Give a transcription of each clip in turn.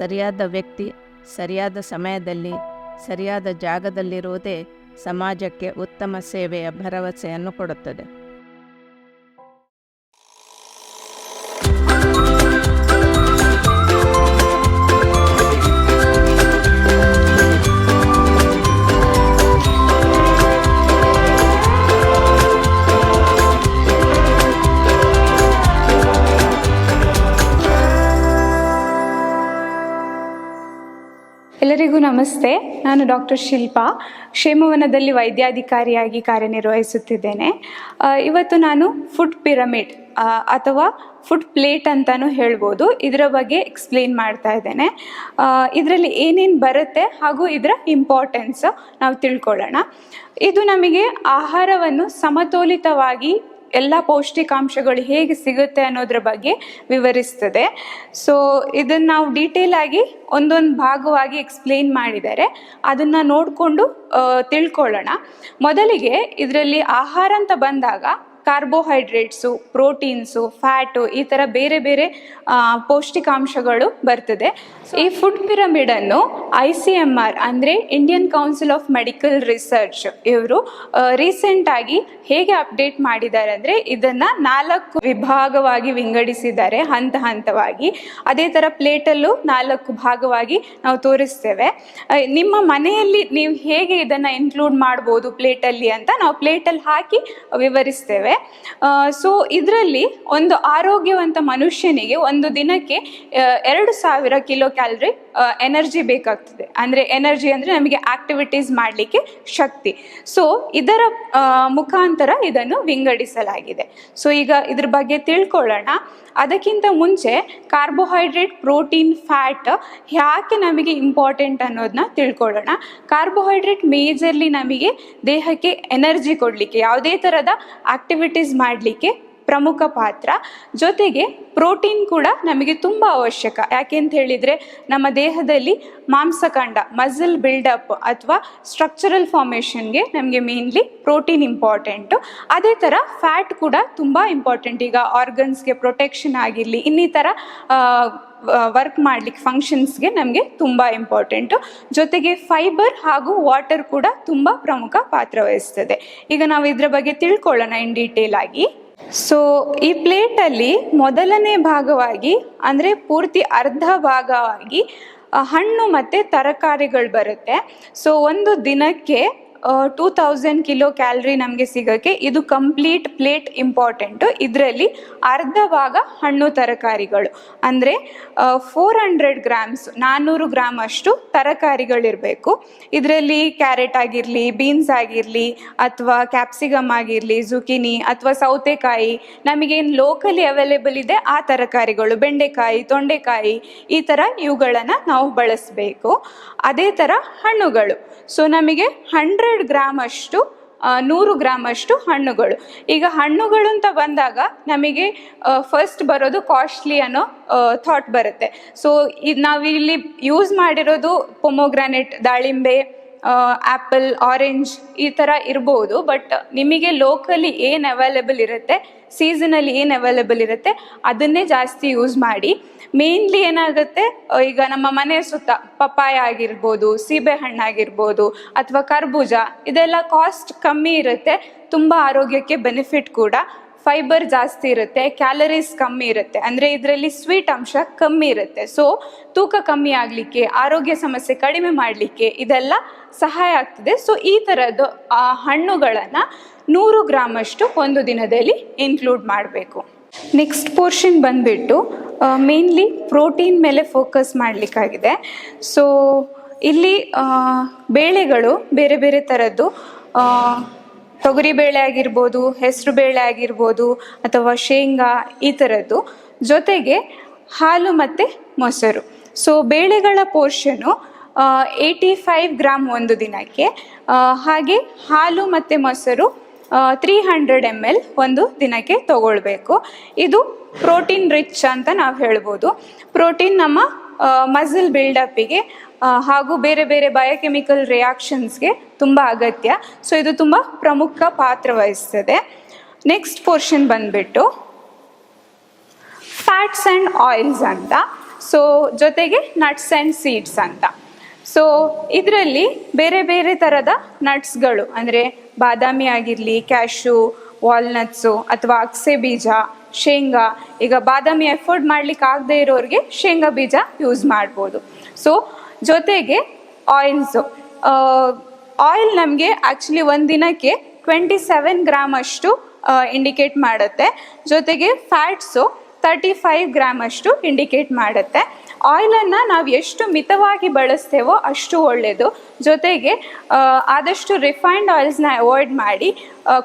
ಸರಿಯಾದ ವ್ಯಕ್ತಿ ಸರಿಯಾದ ಸಮಯದಲ್ಲಿ ಸರಿಯಾದ ಜಾಗದಲ್ಲಿರುವುದೇ ಸಮಾಜಕ್ಕೆ ಉತ್ತಮ ಸೇವೆಯ ಭರವಸೆಯನ್ನು ಕೊಡುತ್ತದೆ. ಎಲ್ಲರಿಗೂ ನಮಸ್ತೆ. ನಾನು ಡಾಕ್ಟರ್ ಶಿಲ್ಪಾ, ಕ್ಷೇಮವನದಲ್ಲಿ ವೈದ್ಯಾಧಿಕಾರಿಯಾಗಿ ಕಾರ್ಯನಿರ್ವಹಿಸುತ್ತಿದ್ದೇನೆ. ಇವತ್ತು ನಾನು ಫುಡ್ ಪಿರಮಿಡ್ ಅಥವಾ ಫುಡ್ ಪ್ಲೇಟ್ ಅಂತಲೂ ಹೇಳ್ಬೋದು. ಇದರ ಬಗ್ಗೆ ಎಕ್ಸ್ಪ್ಲೇನ್ ಮಾಡ್ತಾ ಇದ್ದೇನೆ. ಇದರಲ್ಲಿ ಏನೇನು ಬರುತ್ತೆ ಹಾಗೂ ಇದರ ಇಂಪಾರ್ಟೆನ್ಸ್ ನಾವು ತಿಳ್ಕೊಳ್ಳೋಣ. ಇದು ನಮಗೆ ಆಹಾರವನ್ನು ಸಮತೋಲಿತವಾಗಿ ಎಲ್ಲ ಪೌಷ್ಟಿಕಾಂಶಗಳು ಹೇಗೆ ಸಿಗುತ್ತೆ ಅನ್ನೋದ್ರ ಬಗ್ಗೆ ವಿವರಿಸ್ತದೆ. ಸೊ ಇದನ್ನು ನಾವು ಡೀಟೇಲ್ ಆಗಿ ಒಂದೊಂದು ಭಾಗವಾಗಿ ಎಕ್ಸ್ಪ್ಲೇನ್ ಮಾಡಿದ್ದಾರೆ. ಅದನ್ನು ನೋಡಿಕೊಂಡು ತಿಳ್ಕೊಳ್ಳೋಣ. ಮೊದಲಿಗೆ ಇದರಲ್ಲಿ ಆಹಾರ ಅಂತ ಬಂದಾಗ ಕಾರ್ಬೋಹೈಡ್ರೇಟ್ಸು ಪ್ರೋಟೀನ್ಸು ಫ್ಯಾಟು ಈ ಥರ ಬೇರೆ ಬೇರೆ ಪೌಷ್ಟಿಕಾಂಶಗಳು ಬರ್ತದೆ. ಈ ಫುಡ್ ಪಿರಮಿಡನ್ನು ಐ ಸಿ ಎಂ ಆರ್ ಅಂದರೆ Indian Council of Medical Research ಇವರು ರೀಸೆಂಟಾಗಿ ಹೇಗೆ ಅಪ್ಡೇಟ್ ಮಾಡಿದ್ದಾರೆ ಅಂದರೆ ಇದನ್ನು ನಾಲ್ಕು ವಿಭಾಗವಾಗಿ ವಿಂಗಡಿಸಿದ್ದಾರೆ ಹಂತ ಹಂತವಾಗಿ. ಅದೇ ಥರ ಪ್ಲೇಟಲ್ಲೂ ನಾಲ್ಕು ಭಾಗವಾಗಿ ನಾವು ತೋರಿಸ್ತೇವೆ. ನಿಮ್ಮ ಮನೆಯಲ್ಲಿ ನೀವು ಹೇಗೆ ಇದನ್ನು ಇನ್ಕ್ಲೂಡ್ ಮಾಡ್ಬೋದು ಪ್ಲೇಟಲ್ಲಿ ಅಂತ ನಾವು ಪ್ಲೇಟಲ್ಲಿ ಹಾಕಿ ವಿವರಿಸ್ತೇವೆ. ಸೊ ಇದರಲ್ಲಿ ಒಂದು ಆರೋಗ್ಯವಂತ ಮನುಷ್ಯನಿಗೆ ಒಂದು ದಿನಕ್ಕೆ ಎರಡು ಸಾವಿರ ಕಿಲೋ ಕ್ಯಾಲರಿ ಎನರ್ಜಿ ಬೇಕಾಗ್ತದೆ. ಅಂದರೆ ಎನರ್ಜಿ ಅಂದರೆ ನಮಗೆ ಆಕ್ಟಿವಿಟೀಸ್ ಮಾಡಲಿಕ್ಕೆ ಶಕ್ತಿ. ಸೊ ಇದರ ಮುಖಾಂತರ ಇದನ್ನು ವಿಂಗಡಿಸಲಾಗಿದೆ. ಸೊ ಈಗ ಇದ್ರ ಬಗ್ಗೆ ತಿಳ್ಕೊಳ್ಳೋಣ. ಅದಕ್ಕಿಂತ ಮುಂಚೆ ಕಾರ್ಬೋಹೈಡ್ರೇಟ್ ಪ್ರೋಟೀನ್ ಫ್ಯಾಟ್ ಯಾಕೆ ನಮಗೆ ಇಂಪಾರ್ಟೆಂಟ್ ಅನ್ನೋದನ್ನ ತಿಳ್ಕೊಳ್ಳೋಣ. ಕಾರ್ಬೋಹೈಡ್ರೇಟ್ ಮೇಜರ್ಲಿ ನಮಗೆ ದೇಹಕ್ಕೆ ಎನರ್ಜಿ ಕೊಡಲಿಕ್ಕೆ, ಯಾವುದೇ ಥರದ ಆಕ್ಟಿವಿಟೀಸ್ ಮಾಡಲಿಕ್ಕೆ ಪ್ರಮುಖ ಪಾತ್ರ. ಜೊತೆಗೆ ಪ್ರೋಟೀನ್ ಕೂಡ ನಮಗೆ ತುಂಬ ಅವಶ್ಯಕ. ಯಾಕೆ ಅಂತ ಹೇಳಿದರೆ ನಮ್ಮ ದೇಹದಲ್ಲಿ ಮಾಂಸಖಂಡ ಮಸಲ್ ಬಿಲ್ಡಪ್ ಅಥವಾ ಸ್ಟ್ರಕ್ಚರಲ್ ಫಾರ್ಮೇಷನ್ಗೆ ನಮಗೆ ಮೇನ್ಲಿ ಪ್ರೋಟೀನ್ ಇಂಪಾರ್ಟೆಂಟು ಅದೇ ಥರ ಫ್ಯಾಟ್ ಕೂಡ ತುಂಬ ಇಂಪಾರ್ಟೆಂಟ್ ಈಗ ಆರ್ಗನ್ಸ್ಗೆ ಪ್ರೊಟೆಕ್ಷನ್ ಆಗಿರಲಿ, ಇನ್ನಿತರ ವರ್ಕ್ ಮಾಡಲಿಕ್ಕೆ ಫಂಕ್ಷನ್ಸ್ಗೆ ನಮಗೆ ತುಂಬ ಇಂಪಾರ್ಟೆಂಟು ಜೊತೆಗೆ ಫೈಬರ್ ಹಾಗೂ ವಾಟರ್ ಕೂಡ ತುಂಬ ಪ್ರಮುಖ ಪಾತ್ರ ವಹಿಸ್ತದೆ. ಈಗ ನಾವು ಇದರ ಬಗ್ಗೆ ತಿಳ್ಕೊಳ್ಳೋಣ ಇನ್ ಡೀಟೇಲ್ ಆಗಿ. ಸೊ ಈ ಪ್ಲೇಟಲ್ಲಿ ಮೊದಲನೇ ಭಾಗವಾಗಿ, ಅಂದರೆ ಪೂರ್ತಿ ಅರ್ಧ ಭಾಗವಾಗಿ ಹಣ್ಣು ಮತ್ತು ತರಕಾರಿಗಳು ಬರುತ್ತೆ. ಸೊ ಒಂದು ದಿನಕ್ಕೆ ಟೂ ತೌಸಂಡ್ ಕಿಲೋ ಕ್ಯಾಲ್ರಿ ನಮಗೆ ಸಿಗೋಕ್ಕೆ ಇದು ಕಂಪ್ಲೀಟ್ ಪ್ಲೇಟ್ ಇಂಪಾರ್ಟೆಂಟು. ಇದರಲ್ಲಿ ಅರ್ಧ ಭಾಗ ಹಣ್ಣು ತರಕಾರಿಗಳು. ಅಂದರೆ ಫೋರ್ ಹಂಡ್ರೆಡ್ ಗ್ರಾಮ್ಸ್ ನಾನ್ನೂರು ಗ್ರಾಮ್ ಅಷ್ಟು ತರಕಾರಿಗಳಿರಬೇಕು. ಇದರಲ್ಲಿ ಕ್ಯಾರೆಟ್ ಆಗಿರಲಿ, ಬೀನ್ಸ್ ಆಗಿರಲಿ, ಅಥವಾ ಕ್ಯಾಪ್ಸಿಕಮ್ ಆಗಿರಲಿ, ಜುಕಿನಿ ಅಥವಾ ಸೌತೆಕಾಯಿ, ನಮಗೇನು ಲೋಕಲಿ ಅವೈಲೇಬಲ್ ಇದೆ, ಆ ತರಕಾರಿಗಳು. ಬೆಂಡೆಕಾಯಿ, ತೊಂಡೆಕಾಯಿ, ಈ ಥರ ಇವುಗಳನ್ನು ನಾವು ಬಳಸಬೇಕು. ಅದೇ ಥರ ಹಣ್ಣುಗಳು. ಸೊ ನಮಗೆ ಹಂಡ್ರೆಡ್ ಗ್ರಾಮ್ ಅಷ್ಟು ನೂರು ಗ್ರಾಮ್ ಅಷ್ಟು ಹಣ್ಣುಗಳು. ಈಗ ಹಣ್ಣುಗಳು ಅಂತ ಬಂದಾಗ ನಮಗೆ ಫಸ್ಟ್ ಬರೋದು ಕಾಸ್ಟ್ಲಿ ಅನ್ನೋ ಥಾಟ್ ಬರುತ್ತೆ. ಸೊ ಇದು ನಾವಿಲ್ಲಿ ಯೂಸ್ ಮಾಡಿರೋದು ಪೊಮೊಗ್ರಾನೆಟ್ ದಾಳಿಂಬೆ ಆ್ಯಪಲ್ ಆರೆಂಜ್ ಈ ಥರ ಇರ್ಬೋದು ಬಟ್ ನಿಮಗೆ ಲೋಕಲಿ ಏನು ಅವೈಲೇಬಲ್ ಇರುತ್ತೆ ಸೀಸನಲ್ಲಿ ಏನು ಅವೈಲೇಬಲ್ ಇರುತ್ತೆ, ಅದನ್ನೇ ಜಾಸ್ತಿ ಯೂಸ್ ಮಾಡಿ. ಮೇನ್ಲಿ ಏನಾಗುತ್ತೆ ಈಗ ನಮ್ಮ ಮನೆಯ ಸುತ್ತ ಪಪ್ಪಾಯ ಆಗಿರ್ಬೋದು, ಸೀಬೆ ಹಣ್ಣಾಗಿರ್ಬೋದು ಅಥವಾ ಕರ್ಬೂಜ, ಇದೆಲ್ಲ ಕಾಸ್ಟ್ ಕಮ್ಮಿ ಇರುತ್ತೆ, ತುಂಬ ಆರೋಗ್ಯಕ್ಕೆ ಬೆನಿಫಿಟ್ ಕೂಡ. ಫೈಬರ್ ಜಾಸ್ತಿ ಇರುತ್ತೆ ಕ್ಯಾಲರೀಸ್ ಕಮ್ಮಿ ಇರುತ್ತೆ. ಅಂದರೆ ಇದರಲ್ಲಿ ಸ್ವೀಟ್ ಅಂಶ ಕಮ್ಮಿ ಇರುತ್ತೆ. ಸೊ ತೂಕ ಕಮ್ಮಿ ಆಗಲಿಕ್ಕೆ, ಆರೋಗ್ಯ ಸಮಸ್ಯೆ ಕಡಿಮೆ ಮಾಡಲಿಕ್ಕೆ ಇದೆಲ್ಲ ಸಹಾಯ ಆಗ್ತದೆ. ಸೊ ಈ ಥರದ್ದು ಆ ಹಣ್ಣುಗಳನ್ನು ನೂರು ಗ್ರಾಮಷ್ಟು ಒಂದು ದಿನದಲ್ಲಿ ಇನ್ಕ್ಲೂಡ್ ಮಾಡಬೇಕು. ನೆಕ್ಸ್ಟ್ ಪೋರ್ಷನ್ ಬಂದುಬಿಟ್ಟು ಮೇನ್ಲಿ ಪ್ರೋಟೀನ್ ಮೇಲೆ ಫೋಕಸ್ ಮಾಡಲಿಕ್ಕಾಗಿದೆ. ಸೊ ಇಲ್ಲಿ ಬೇಳೆಗಳು ಬೇರೆ ಬೇರೆ ಥರದ್ದು ತೊಗರಿಬೇಳೆ ಆಗಿರ್ಬೋದು, ಹೆಸರು ಬೇಳೆ ಆಗಿರ್ಬೋದು ಅಥವಾ ಶೇಂಗಾ ಈ ಥರದ್ದು ಜೊತೆಗೆ ಹಾಲು ಮತ್ತು ಮೊಸರು. ಸೊ ಬೇಳೆಗಳ ಪೋರ್ಷನು ಏಯ್ಟಿ ಫೈವ್ ಗ್ರಾಮ್ ಒಂದು ದಿನಕ್ಕೆ ಹಾಗೆ ಹಾಲು ಮತ್ತು ಮೊಸರು ತ್ರೀ ಹಂಡ್ರೆಡ್ ಎಂ ಎಲ್ ಒಂದು ದಿನಕ್ಕೆ ತಗೊಳ್ಬೇಕು. ಇದು ಪ್ರೋಟೀನ್ ರಿಚ್ ಅಂತ ನಾವು ಹೇಳ್ಬೋದು. ಪ್ರೋಟೀನ್ ನಮ್ಮ ಮಸಲ್ ಬಿಲ್ಡಪ್ಪಿಗೆ ಹಾಗೂ ಬೇರೆ ಬೇರೆ ಬಯೋಕೆಮಿಕಲ್ ರಿಯಾಕ್ಷನ್ಸ್ಗೆ ತುಂಬ ಅಗತ್ಯ. ಸೊ ಇದು ತುಂಬ ಪ್ರಮುಖ ಪಾತ್ರ ವಹಿಸ್ತದೆ. ನೆಕ್ಸ್ಟ್ ಪೋರ್ಷನ್ ಬಂದ್ಬಿಟ್ಟು ಫ್ಯಾಟ್ಸ್ ಆ್ಯಂಡ್ ಆಯಿಲ್ಸ್ ಅಂತ. ಸೊ ಜೊತೆಗೆ ನಟ್ಸ್ ಆ್ಯಂಡ್ ಸೀಡ್ಸ್ ಅಂತ. ಸೊ ಇದರಲ್ಲಿ ಬೇರೆ ಬೇರೆ ಥರದ ನಟ್ಸ್ಗಳು ಅಂದರೆ ಬಾದಾಮಿ ಆಗಿರಲಿ ಕ್ಯಾಶು ವಾಲ್ನಟ್ಸು ಅಥವಾ ಅಕ್ಸೆ ಬೀಜ, ಶೇಂಗಾ, ಈಗ ಬಾದಾಮಿ ಎಫೋರ್ಡ್ ಮಾಡ್ಲಿಕ್ಕೆ ಆಗದೆ ಇರೋರಿಗೆ ಶೇಂಗಾ ಬೀಜ ಯೂಸ್ ಮಾಡ್ಬೋದು. ಸೊ ಜೊತೆಗೆ ಆಯಿಲ್ಸು ಆಯಿಲ್ ನಮಗೆ ಆ್ಯಕ್ಚುಲಿ ಒಂದು ದಿನಕ್ಕೆ ಟ್ವೆಂಟಿ ಸೆವೆನ್ ಗ್ರಾಮ್ ಅಷ್ಟು ಇಂಡಿಕೇಟ್ ಮಾಡುತ್ತೆ. ಜೊತೆಗೆ ಫ್ಯಾಟ್ಸು ತರ್ಟಿ ಫೈವ್ ಗ್ರಾಮ್ ಅಷ್ಟು ಇಂಡಿಕೇಟ್ ಮಾಡುತ್ತೆ. ಆಯಿಲನ್ನು ನಾವು ಎಷ್ಟು ಮಿತವಾಗಿ ಬಳಸ್ತೇವೋ ಅಷ್ಟು ಒಳ್ಳೆಯದು. ಜೊತೆಗೆ ಆದಷ್ಟು ರಿಫೈನ್ಡ್ ಆಯಿಲ್ಸ್ನ ಅವಾಯ್ಡ್ ಮಾಡಿ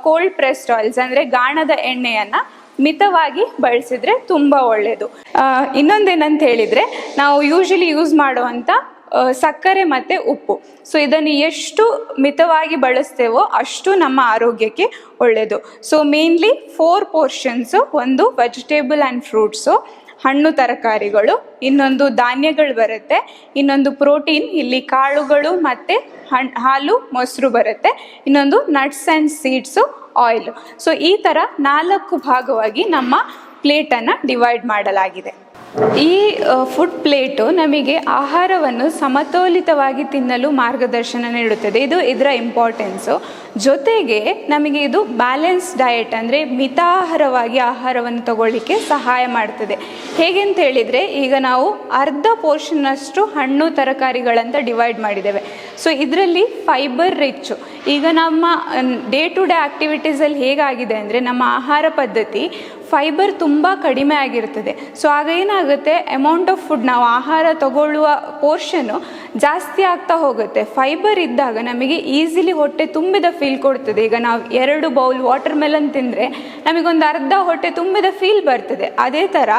ಕೋಲ್ಡ್ ಪ್ರೆಸ್ಡ್ ಆಯಿಲ್ಸ್ ಅಂದರೆ ಗಾಣದ ಎಣ್ಣೆಯನ್ನು ಮಿತವಾಗಿ ಬಳಸಿದ್ರೆ ತುಂಬ ಒಳ್ಳೆಯದು. ಇನ್ನೊಂದೇನಂತ ಹೇಳಿದರೆ, ನಾವು ಯೂಶಲಿ ಯೂಸ್ ಮಾಡುವಂಥ ಸಕ್ಕರೆ ಮತ್ತು ಉಪ್ಪು. ಸೊ ಇದನ್ನು ಎಷ್ಟು ಮಿತವಾಗಿ ಬಳಸ್ತೇವೋ ಅಷ್ಟು ನಮ್ಮ ಆರೋಗ್ಯಕ್ಕೆ ಒಳ್ಳೆಯದು ಸೊ ಮೇನ್ಲಿ ಫೋರ್ ಪೋರ್ಷನ್ಸು ಒಂದು ವೆಜಿಟೇಬಲ್ ಆ್ಯಂಡ್ ಫ್ರೂಟ್ಸು ಹಣ್ಣು ತರಕಾರಿಗಳು, ಇನ್ನೊಂದು ಧಾನ್ಯಗಳು ಬರುತ್ತೆ, ಇನ್ನೊಂದು ಪ್ರೋಟೀನ್ ಇಲ್ಲಿ ಕಾಳುಗಳು ಮತ್ತು ಹಣ್, ಹಾಲು, ಮೊಸರು ಬರುತ್ತೆ, ಇನ್ನೊಂದು nuts and seeds oil so ಈ ಥರ ನಾಲ್ಕು ಭಾಗವಾಗಿ ನಮ್ಮ ಪ್ಲೇಟನ್ನು ಡಿವೈಡ್ ಮಾಡಲಾಗಿದೆ. ಈ ಫುಡ್ ಪ್ಲೇಟು ನಮಗೆ ಆಹಾರವನ್ನು ಸಮತೋಲಿತವಾಗಿ ತಿನ್ನಲು ಮಾರ್ಗದರ್ಶನ ನೀಡುತ್ತದೆ. ಇದು ಇದರ ಇಂಪಾರ್ಟೆನ್ಸು ಜೊತೆಗೆ ನಮಗೆ ಇದು ಬ್ಯಾಲೆನ್ಸ್ ಡಯಟ್ ಅಂದರೆ ಮಿತಾಹಾರವಾಗಿ ಆಹಾರವನ್ನು ತಗೊಳ್ಳಿಕ್ಕೆ ಸಹಾಯ ಮಾಡ್ತದೆ. ಹೇಗೆ ಅಂತ ಹೇಳಿದರೆ, ಈಗ ನಾವು ಅರ್ಧ ಪೋರ್ಷನ್ನಷ್ಟು ಹಣ್ಣು ತರಕಾರಿಗಳಂತ ಡಿವೈಡ್ ಮಾಡಿದ್ದೇವೆ. ಸೊ ಇದರಲ್ಲಿ ಫೈಬರ್ ರಿಚ್ಚು ಈಗ ನಮ್ಮ ಡೇ ಟು ಡೇ ಆ್ಯಕ್ಟಿವಿಟೀಸಲ್ಲಿ ಹೇಗಾಗಿದೆ ಅಂದರೆ ನಮ್ಮ ಆಹಾರ ಪದ್ಧತಿ ಫೈಬರ್ ತುಂಬ ಕಡಿಮೆ ಆಗಿರ್ತದೆ. ಸೊ ಆಗ ಏನಾಗುತ್ತೆ? ಅಮೌಂಟ್ ಆಫ್ ಫುಡ್ ನಾವು ಆಹಾರ ತಗೊಳ್ಳುವ ಪೋರ್ಷನ್ನು ಜಾಸ್ತಿ ಆಗ್ತಾ ಹೋಗುತ್ತೆ. ಫೈಬರ್ ಇದ್ದಾಗ ನಮಗೆ ಈಸಿಲಿ ಹೊಟ್ಟೆ ತುಂಬಿದ ಫೀಲ್ ಕೊಡ್ತದೆ. ಈಗ ನಾವು ಎರಡು ಬೌಲ್ ವಾಟರ್ ಮೆಲನ್ ತಿಂದರೆ ನಮಗೊಂದು ಅರ್ಧ ಹೊಟ್ಟೆ ತುಂಬಿದ ಫೀಲ್ ಬರ್ತದೆ. ಅದೇ ಥರ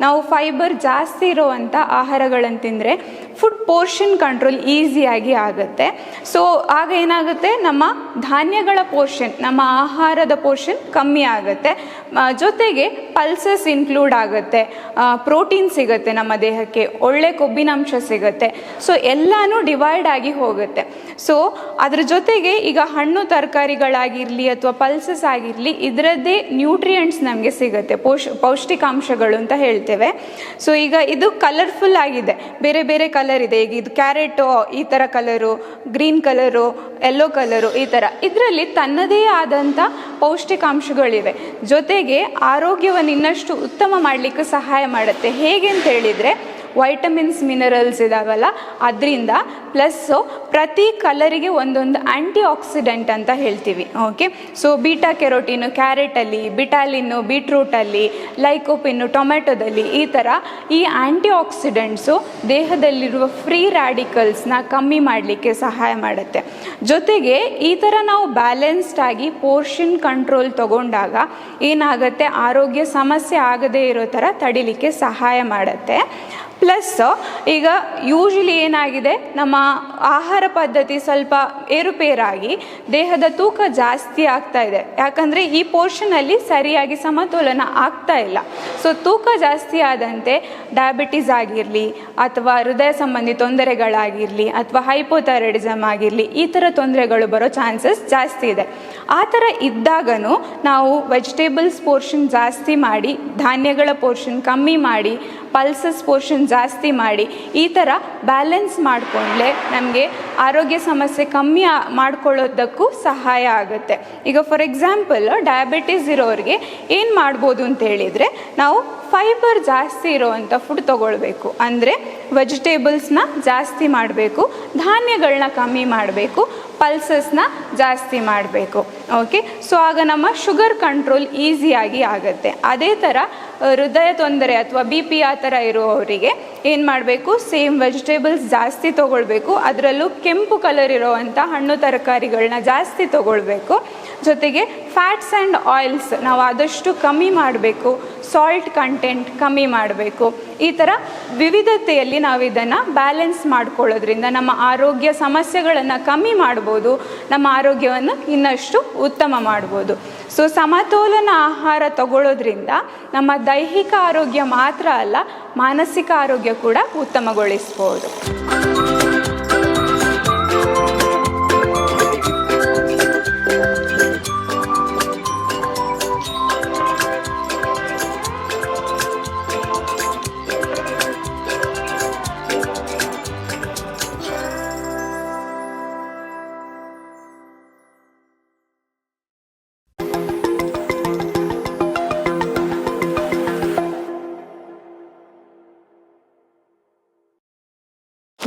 ನಾವು ಫೈಬರ್ ಜಾಸ್ತಿ ಇರುವಂಥ ಆಹಾರಗಳನ್ನು ತಿಂದರೆ ಫುಡ್ ಪೋರ್ಷನ್ ಕಂಟ್ರೋಲ್ ಈಸಿಯಾಗಿ ಆಗುತ್ತೆ. ಸೊ ಆಗ ಏನಾಗುತ್ತೆ? ನಮ್ಮ ಧಾನ್ಯಗಳ ಪೋರ್ಷನ್ ನಮ್ಮ ಆಹಾರದ ಪೋರ್ಷನ್ ಕಮ್ಮಿ ಆಗುತ್ತೆ. ಮ- ಜೊತೆಗೆ ಪಲ್ಸಸ್ ಇನ್ಕ್ಲೂಡ್ ಆಗುತ್ತೆ. ಪ್ರೋಟೀನ್ ಸಿಗುತ್ತೆ ನಮ್ಮ ದೇಹಕ್ಕೆ, ಒಳ್ಳೆ ಕೊಬ್ಬಿನಾಂಶ ಸಿಗುತ್ತೆ. ಸೊ ಎಲ್ಲನೂ ಡಿವೈಡ್ ಆಗಿ ಹೋಗುತ್ತೆ. ಸೊ ಅದ್ರ ಜೊತೆಗೆ ಈಗ ಹಣ್ಣು ತರಕಾರಿಗಳಾಗಿರಲಿ ಅಥವಾ ಪಲ್ಸಸ್ ಆಗಿರಲಿ, ಇದರದ್ದೇ ನ್ಯೂಟ್ರಿಯೆಂಟ್ಸ್ ನಮಗೆ ಸಿಗುತ್ತೆ. ಪೋಷ್, ಪೌಷ್ಟಿಕಾಂಶಗಳು ಅಂತ ಹೇಳ್ತೇವೆ. ಸೊ ಈಗ ಇದು ಕಲರ್ಫುಲ್ ಆಗಿದೆ. ಬೇರೆ ಬೇರೆ ಕಲರ್ ಇದೆ. ಈಗ ಇದು ಕ್ಯಾರೆಟು ಈ ಥರ colour green colour yellow colour ಈ ಥರ ಇದರಲ್ಲಿ ತನ್ನದೇ ಆದಂಥ ಪೌಷ್ಟಿಕಾಂಶಗಳಿವೆ. ಜೊತೆಗೆ ಆರೋಗ್ಯವನ್ನು ಇನ್ನಷ್ಟು ಉತ್ತಮ ಮಾಡಲಿಕ್ಕೆ ಸಹಾಯ ಮಾಡುತ್ತೆ. ಹೇಗೆ ಅಂತ ಹೇಳಿದರೆ ವೈಟಮಿನ್ಸ್ ಮಿನರಲ್ಸ್ ಇದಾವಲ್ಲ, ಅದರಿಂದ ಪ್ಲಸ್ಸು ಪ್ರತಿ ಕಲರಿಗೆ ಒಂದೊಂದು ಆ್ಯಂಟಿ ಆಕ್ಸಿಡೆಂಟ್ ಅಂತ ಹೇಳ್ತೀವಿ ಓಕೆ ಸೊ ಬೀಟಾ ಕೆರೋಟಿನು ಕ್ಯಾರೆಟಲ್ಲಿ ಬಿಟಾಲಿನ್ನು ಬೀಟ್ರೂಟಲ್ಲಿ ಲೈಕೋಪಿನ್ನು ಟೊಮೆಟೊದಲ್ಲಿ ಈ ಥರ ಈ ಆ್ಯಂಟಿ ಆಕ್ಸಿಡೆಂಟ್ಸು ದೇಹದಲ್ಲಿರುವ ಫ್ರೀ ರ್ಯಾಡಿಕಲ್ಸ್ನ ಕಮ್ಮಿ ಮಾಡಲಿಕ್ಕೆ ಸಹಾಯ ಮಾಡುತ್ತೆ. ಜೊತೆಗೆ ಈ ಥರ ನಾವು ಬ್ಯಾಲೆನ್ಸ್ಡ್ ಆಗಿ ಪೋರ್ಷನ್ ಕಂಟ್ರೋಲ್ ತಗೊಂಡಾಗ ಏನಾಗುತ್ತೆ? ಆರೋಗ್ಯ ಸಮಸ್ಯೆ ಆಗದೇ ಇರೋ ಥರ ತಡಿಲಿಕ್ಕೆ ಸಹಾಯ ಮಾಡುತ್ತೆ. ಪ್ಲಸ್ ಈಗ ಯೂಶಲಿ ಏನಾಗಿದೆ? ನಮ್ಮ ಆಹಾರ ಪದ್ಧತಿ ಸ್ವಲ್ಪ ಏರುಪೇರಾಗಿ ದೇಹದ ತೂಕ ಜಾಸ್ತಿ ಆಗ್ತಾ ಇದೆ. ಯಾಕಂದರೆ ಈ ಪೋರ್ಷನಲ್ಲಿ ಸರಿಯಾಗಿ ಸಮತೋಲನ ಆಗ್ತಾ ಇಲ್ಲ. ಸೊ ತೂಕ ಜಾಸ್ತಿ ಆದಂತೆ ಡಯಾಬಿಟೀಸ್ ಆಗಿರಲಿ, ಅಥವಾ ಹೃದಯ ಸಂಬಂಧಿ ತೊಂದರೆಗಳಾಗಿರಲಿ, ಅಥವಾ ಹೈಪೋಥೈರಾಯ್ಡಿಸಮ್ ಆಗಿರಲಿ, ಈ ಥರ ತೊಂದರೆಗಳು ಬರೋ ಚಾನ್ಸಸ್ ಜಾಸ್ತಿ ಇದೆ. ಆ ಥರ ಇದ್ದಾಗನೂ ನಾವು ವೆಜಿಟೇಬಲ್ಸ್ ಪೋರ್ಷನ್ ಜಾಸ್ತಿ ಮಾಡಿ, ಧಾನ್ಯಗಳ ಪೋರ್ಷನ್ ಕಮ್ಮಿ ಮಾಡಿ ಪಲ್ಸಸ್ ಪೋರ್ಷನ್ ಜಾಸ್ತಿ ಮಾಡಿ ಈ ಥರ ಬ್ಯಾಲೆನ್ಸ್ ಮಾಡಿಕೊಂಡ್ಲೆ ನಮಗೆ ಆರೋಗ್ಯ ಸಮಸ್ಯೆ ಕಮ್ಮಿ ಮಾಡ್ಕೊಳ್ಳೋದಕ್ಕೂ ಸಹಾಯ ಆಗುತ್ತೆ. ಈಗ ಫಾರ್ ಎಕ್ಸಾಂಪಲ್ ಡಯಾಬಿಟೀಸ್ ಇರೋರಿಗೆ ಏನು ಮಾಡ್ಬೋದು ಅಂತ ಹೇಳಿದರೆ ನಾವು ಫೈಬರ್ ಜಾಸ್ತಿ ಇರೋವಂಥ ಫುಡ್ ತೊಗೊಳ್ಬೇಕು. ಅಂದರೆ ವೆಜಿಟೇಬಲ್ಸ್ನ ಜಾಸ್ತಿ ಮಾಡಬೇಕು ಧಾನ್ಯಗಳನ್ನ ಕಮ್ಮಿ ಮಾಡಬೇಕು ಪಲ್ಸಸ್ನ ಜಾಸ್ತಿ ಮಾಡಬೇಕು. ಓಕೆ ಸೊ ಆಗ ನಮ್ಮ ಶುಗರ್ ಕಂಟ್ರೋಲ್ ಈಸಿಯಾಗಿ ಆಗುತ್ತೆ. ಅದೇ ಥರ ಹೃದಯ ತೊಂದರೆ ಅಥವಾ ಬಿ ಪಿ ಆ ಥರ ಇರುವವರಿಗೆ ಏನು ಮಾಡಬೇಕು? ಸೇಮ್ ವೆಜಿಟೇಬಲ್ಸ್ ಜಾಸ್ತಿ ತೊಗೊಳ್ಬೇಕು. ಅದರಲ್ಲೂ ಕೆಂಪು ಕಲರ್ ಇರೋವಂಥ ಹಣ್ಣು ತರಕಾರಿಗಳನ್ನ ಜಾಸ್ತಿ ತೊಗೊಳ್ಬೇಕು. ಜೊತೆಗೆ ಫ್ಯಾಟ್ಸ್ ಆ್ಯಂಡ್ ಆಯಿಲ್ಸ್ ನಾವು ಆದಷ್ಟು ಕಮ್ಮಿ ಮಾಡಬೇಕು. ಸಾಲ್ಟ್ ಕಂಟೆಂಟ್ ಕಮ್ಮಿ ಮಾಡಬೇಕು. ಈ ಥರ ವಿವಿಧತೆಯಲ್ಲಿ ನಾವು ಇದನ್ನು ಬ್ಯಾಲೆನ್ಸ್ ಮಾಡ್ಕೊಳ್ಳೋದ್ರಿಂದ ನಮ್ಮ ಆರೋಗ್ಯ ಸಮಸ್ಯೆಗಳನ್ನು ಕಮ್ಮಿ ಮಾಡ್ಬೋದು, ನಮ್ಮ ಆರೋಗ್ಯವನ್ನು ಇನ್ನಷ್ಟು ಉತ್ತಮ ಮಾಡ್ಬೋದು. ಸೊ ಸಮತೋಲನ ಆಹಾರ ತಗೊಳ್ಳೋದ್ರಿಂದ ನಮ್ಮ ದೈಹಿಕ ಆರೋಗ್ಯ ಮಾತ್ರ ಅಲ್ಲ, ಮಾನಸಿಕ ಆರೋಗ್ಯ ಕೂಡ ಉತ್ತಮಗೊಳಿಸ್ಬೋದು.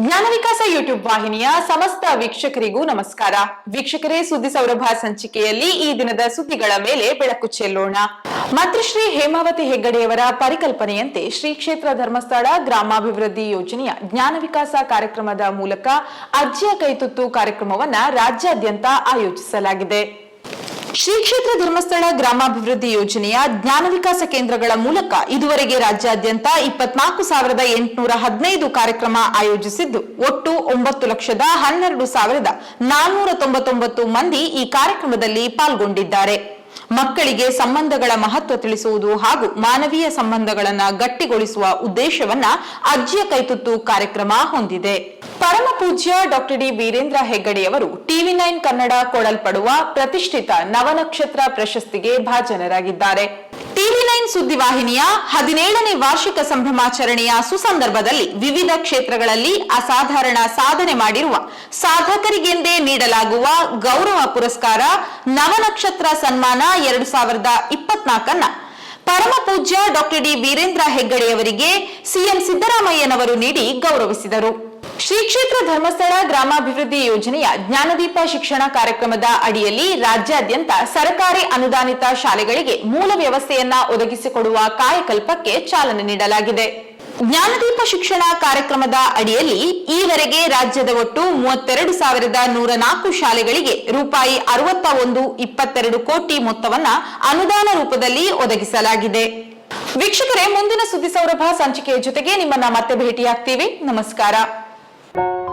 ಜ್ಞಾನ ವಿಕಾಸ ಯೂಟ್ಯೂಬ್ ವಾಹಿನಿಯ ಸಮಸ್ತ ವೀಕ್ಷಕರಿಗೂ ನಮಸ್ಕಾರ. ವೀಕ್ಷಕರೇ, ಸುದ್ದಿ ಸೌರಭ ಸಂಚಿಕೆಯಲ್ಲಿ ಈ ದಿನದ ಸುದ್ದಿಗಳ ಮೇಲೆ ಬೆಳಕು ಚೆಲ್ಲೋಣ. ಮಂತ್ರಿಶ್ರೀ ಹೇಮಾವತಿ ಹೆಗ್ಗಡೆಯವರ ಪರಿಕಲ್ಪನೆಯಂತೆ ಶ್ರೀ ಕ್ಷೇತ್ರ ಧರ್ಮಸ್ಥಳ ಗ್ರಾಮಾಭಿವೃದ್ಧಿ ಯೋಜನೆಯ ಜ್ಞಾನ ವಿಕಾಸ ಕಾರ್ಯಕ್ರಮದ ಮೂಲಕ ಅಜ್ಜಿಯ ಕೈತುತ್ತು ಕಾರ್ಯಕ್ರಮವನ್ನ ರಾಜ್ಯಾದ್ಯಂತ ಆಯೋಜಿಸಲಾಗಿದೆ. ಶ್ರೀ ಕ್ಷೇತ್ರ ಧರ್ಮಸ್ಥಳ ಗ್ರಾಮಾಭಿವೃದ್ಧಿ ಯೋಜನೆಯ ಜ್ಞಾನ ವಿಕಾಸ ಕೇಂದ್ರಗಳ ಮೂಲಕ ಇದುವರೆಗೆ ರಾಜ್ಯಾದ್ಯಂತ ಇಪ್ಪತ್ನಾಲ್ಕು ಸಾವಿರದ ಎಂಟುನೂರ ಹದಿನೈದು ಕಾರ್ಯಕ್ರಮ ಆಯೋಜಿಸಿದ್ದು, ಒಟ್ಟು ಒಂಬತ್ತು ಲಕ್ಷದ ಹನ್ನೆರಡು ಸಾವಿರದ ನಾನ್ನೂರ ತೊಂಬತ್ತೊಂಬತ್ತು ಮಂದಿ ಈ ಕಾರ್ಯಕ್ರಮದಲ್ಲಿ ಪಾಲ್ಗೊಂಡಿದ್ದಾರೆ. ಮಕ್ಕಳಿಗೆ ಸಂಬಂಧಗಳ ಮಹತ್ವ ತಿಳಿಸುವುದು ಹಾಗೂ ಮಾನವೀಯ ಸಂಬಂಧಗಳನ್ನ ಗಟ್ಟಿಗೊಳಿಸುವ ಉದ್ದೇಶವನ್ನ ಅಜ್ಜಿಯ ಕೈತುತ್ತು ಕಾರ್ಯಕ್ರಮ ಹೊಂದಿದೆ. ಪರಮ ಪೂಜ್ಯ ಡಾಕ್ಟರ್ ಡಿ ವೀರೇಂದ್ರ ಹೆಗ್ಗಡೆಯವರು ಟಿವಿ ನೈನ್ ಕನ್ನಡ ಕೊಡಲ್ಪಡುವ ಪ್ರತಿಷ್ಠಿತ ನವನಕ್ಷತ್ರ ಪ್ರಶಸ್ತಿಗೆ ಭಾಜನರಾಗಿದ್ದಾರೆ. ಟಿವಿ ನೈನ್ ಸುದ್ದಿವಾಹಿನಿಯ ಹದಿನೇಳನೇ ವಾರ್ಷಿಕ ಸಂಭ್ರಮಾಚರಣೆಯ ಸುಸಂದರ್ಭದಲ್ಲಿ ವಿವಿಧ ಕ್ಷೇತ್ರಗಳಲ್ಲಿ ಅಸಾಧಾರಣ ಸಾಧನೆ ಮಾಡಿರುವ ಸಾಧಕರಿಗೆಂದೇ ನೀಡಲಾಗುವ ಗೌರವ ಪುರಸ್ಕಾರ ನವನಕ್ಷತ್ರ ಸನ್ಮಾನ ಎರಡು ಸಾವಿರದ ಇಪ್ಪತ್ನಾಲ್ಕನ್ನ. ಪರಮ ಪೂಜ್ಯ ಡಾಕ್ಟರ್ ಡಿ ವೀರೇಂದ್ರ ಹೆಗ್ಗಡೆಯವರಿಗೆ ಸಿಎಂ ಸಿದ್ದರಾಮಯ್ಯನವರು ನೀಡಿ ಗೌರವಿಸಿದರು. ಶ್ರೀ ಕ್ಷೇತ್ರ ಧರ್ಮಸ್ಥಳ ಗ್ರಾಮಾಭಿವೃದ್ಧಿ ಯೋಜನೆಯ ಜ್ಞಾನದೀಪ ಶಿಕ್ಷಣ ಕಾರ್ಯಕ್ರಮದ ಅಡಿಯಲ್ಲಿ ರಾಜ್ಯಾದ್ಯಂತ ಸರ್ಕಾರಿ ಅನುದಾನಿತ ಶಾಲೆಗಳಿಗೆ ಮೂಲ ವ್ಯವಸ್ಥೆಯನ್ನ ಒದಗಿಸಿಕೊಡುವ ಕಾಯಕಲ್ಪಕ್ಕೆ ಚಾಲನೆ ನೀಡಲಾಗಿದೆ. ಜ್ಞಾನದೀಪ ಶಿಕ್ಷಣ ಕಾರ್ಯಕ್ರಮದ ಅಡಿಯಲ್ಲಿ ಈವರೆಗೆ ರಾಜ್ಯದ ಒಟ್ಟು ಮೂವತ್ತೆರಡು ಸಾವಿರದ ನೂರ ನಾಲ್ಕು ಶಾಲೆಗಳಿಗೆ ರೂಪಾಯಿ ಅರವತ್ತ ಒಂದು, ಇಪ್ಪತ್ತೆರಡು ಕೋಟಿ ಮೊತ್ತವನ್ನ ಅನುದಾನ ರೂಪದಲ್ಲಿ ಒದಗಿಸಲಾಗಿದೆ. ವೀಕ್ಷಕರೇ, ಮುಂದಿನ ಸುದ್ದಿ ಸೌರಭ ಸಂಚಿಕೆಯ ಜೊತೆಗೆ ನಿಮ್ಮನ್ನ ಮತ್ತೆ ಭೇಟಿಯಾಗ್ತೀವಿ. ನಮಸ್ಕಾರ. thank you